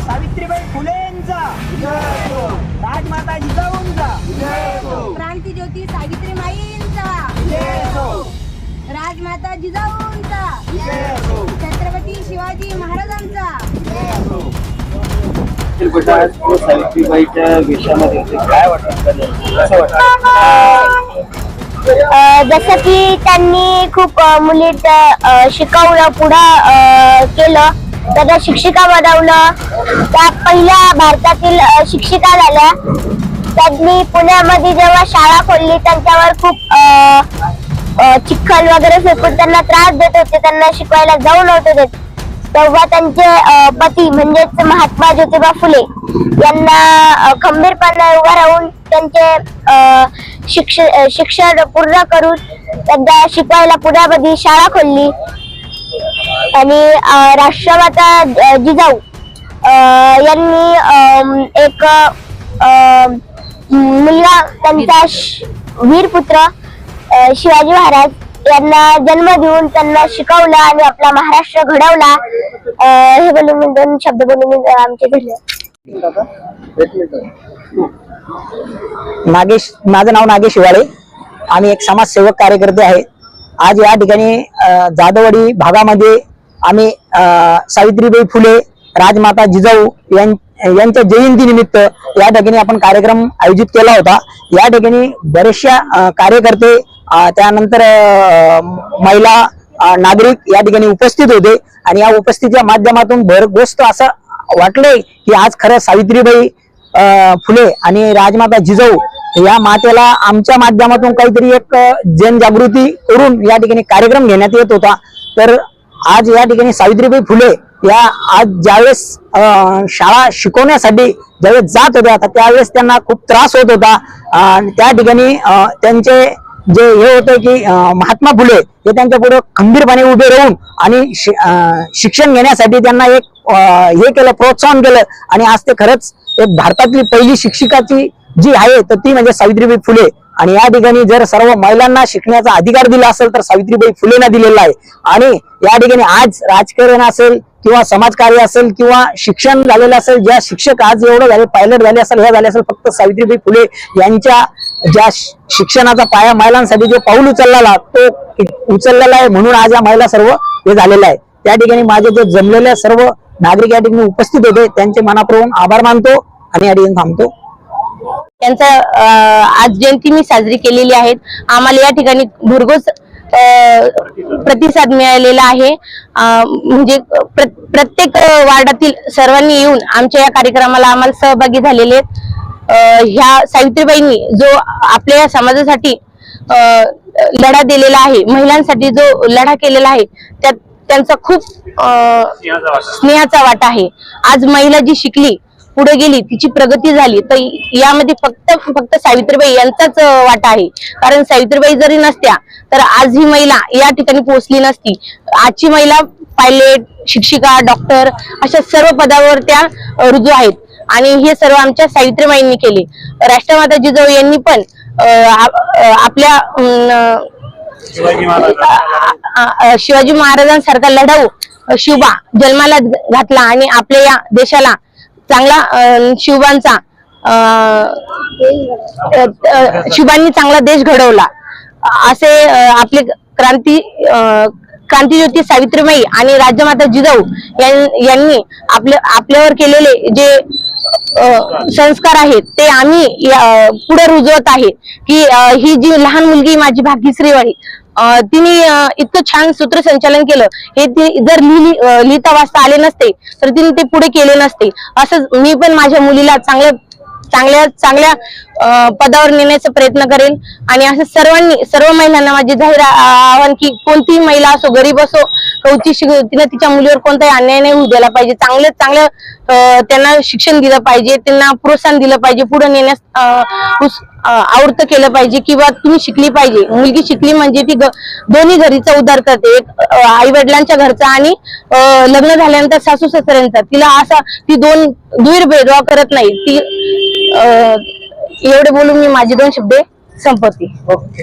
सावित्रीबाई फुलेंचा राजमाता जिजाऊंचा क्रांती ज्योती सावित्री माईंचा राजमाता जिजाऊंचा छत्रपती शिवाजी महाराजांचा. सावित्रीबाईच्या विषयामध्ये काय वाटतं जसं की त्यांनी खूप मुली शिकवलं पुढं केलं. त्याला शिक्षिका बनवलं. त्या पहिल्या भारतातील शिक्षिका झाल्या. त्यांनी पुण्यामध्ये जेव्हा शाळा खोलली त्यांच्यावर खूप चिखल वगैरे फेकून त्यांना त्रास देत होते. त्यांना शिकवायला जाऊ नव्हते देत. तेव्हा त्यांचे पती म्हणजेच महात्मा ज्योतिबा फुले यांना खंबीरपणे उभा राहून त्यांचे शिक्ष शिक्षण पूर्ण करून त्यांना शिकवायला पुण्यामध्ये शाळा खोलली. आणि राष्ट्रमाता जिजाऊ यांनी एक मुलगा त्यांचा वीरपुत्र शिवाजी महाराज यांना जन्म देऊन त्यांना शिकवलं आणि आपला महाराष्ट्र घडवला. हे बोलून दोन शब्द बोलून आमचे मिनिट नागेश माझं नाव नागेश शिवाळे आम्ही एक समाजसेवक कार्यकर्ते आहे. आज या ठिकाणी अ, जाधववाडी भागामध्ये आम्ही सावित्रीबाई फुले राजमाता जिजाऊ यांच्या जयंतीनिमित्त या ठिकाणी आपण कार्यक्रम आयोजित केला होता. या ठिकाणी बरेचशा कार्यकर्ते त्यानंतर महिला नागरिक या ठिकाणी उपस्थित होते. आणि या उपस्थितीच्या माध्यमातून भरगोस्त असं वाटले की आज खरं सावित्रीबाई फुले आणि राजमाता जिजाऊ या मातेला आमच्या माध्यमातून काहीतरी एक जनजागृती करून या ठिकाणी कार्यक्रम घेण्यात येत होता. तर आज या ठिकाणी सावित्रीबाई फुले या आज ज्यावेळेस शाळा शिकवण्यासाठी ज्यावेळेस जात होत्या तर त्यावेळेस त्यांना खूप त्रास होत होता. आणि त्या ठिकाणी त्यांचे जे हे होतं की महात्मा फुले हे त्यांच्या पुढे खंबीरपणे उभे राहून आणि शि- शिक्षण घेण्यासाठी त्यांना एक हे केलं प्रोत्साहन केलं. आणि आज ते खरंच एक भारतातली पहिली शिक्षिकाची जी आहे तर ती म्हणजे सावित्रीबाई फुले. आणि या ठिकाणी जर सर्व महिलांना शिकण्याचा अधिकार दिला असेल तर सावित्रीबाई फुलेंना दिलेला आहे. आणि या ठिकाणी आज राजकारण असेल किंवा समाजकार्य असेल किंवा शिक्षण झालेलं असेल ज्या शिक्षक आज एवढं झाले पायलट झाले असेल हे झाले असेल फक्त सावित्रीबाई फुले यांच्या ज्या शिक्षणाचा पाया महिलांसाठी जो पाऊल उचललेला तो उचललेला आहे म्हणून आज या महिला सर्व हे झालेलं आहे त्या ठिकाणी माझे जे जमलेले सर्व नागरिक या ठिकाणी उपस्थित होते त्यांचे मनापूर्वक आभार मानतो आणि या ठिकाणी थांबतो. त्यांचा अं, आज जयंती मी साजरी केलेली आहे आम्हाला या ठिकाणी भरघोस अं, प्रतिसाद मिळालेला आहे. अं, म्हणजे प्रत्येक वार्डातील सर्वांनी येऊन आमच्या या कार्यक्रमाला आम्हाला सहभागी झालेले आहेत. ह्या सावित्रीबाईंनी जो आपल्या या समाजासाठी लढा दिलेला आहे महिलांसाठी जो लढा केलेला आहे त्यात त्यांचा खूप स्नेहाचा वाटा आहे. आज महिला जी शिकली पुढे गेली तिची प्रगती झाली तर यामध्ये फक्त फक्त सावित्रीबाई यांचाच वाटा आहे. कारण सावित्रीबाई जरी नसत्या तर आज ही महिला या ठिकाणी पोहोचली नसती. आजची महिला पायलट शिक्षिका डॉक्टर अशा सर्व पदावर त्या रुजू आहेत. आणि हे सर्व आमच्या सावित्रीबाईंनी केले. राष्ट्रमाता जिजाऊ यांनी पण आपल्या शिवाजी महाराजांसारखा लढाऊ शिवबा जन्माला घातला आणि आपल्या या देशाला चांगला शिवबांचा शिवबांनी चांगला देश घडवला. असे आपले क्रांती अ, क्रांतीज्योती सावित्रीबाई आणि राज्यमाता जिजाऊ यांनी आपल्या आपल्यावर केलेले जे संस्कार आहेत ते आम्ही पुढे रुजवत आहे. की ही जी लहान मुलगी माझी भाग्यश्री वाणी तिने इतकं छान सूत्रसंचालन केलं. हे ती जर लिहिली लिहिता वाचता आले नसते तर तिने ते पुढे केले नसते. असंच मी पण माझ्या मुलीला चांगल्या चांगल्या चांगल्या पदावर नेण्याचा प्रयत्न करेल आणि असं सर्वांनी सर्व महिलांना माझे जाहीर आव्हान आवाहन की कोणतीही महिला असो गरीब असो कवची शिक तिने तिच्या मुलीवर कोणताही अन्याय नाही होऊ द्यायला पाहिजे. चांगले चांगलं त्यांना शिक्षण दिलं पाहिजे त्यांना प्रोत्साहन दिलं पाहिजे पुढे नेण्यास आवडतं केलं पाहिजे किंवा तुम्ही शिकली पाहिजे. मुलगी शिकली म्हणजे ती दोन्ही घरीचा उद्धार करते एक आई वडिलांच्या घरचा आणि लग्न झाल्यानंतर सासू सासऱ्यांचा तिला असा ती दोन दुहेर भेदभाव करत नाही. ती एवढे बोलून मी माझे दोन शब्द संपत्ती ओके.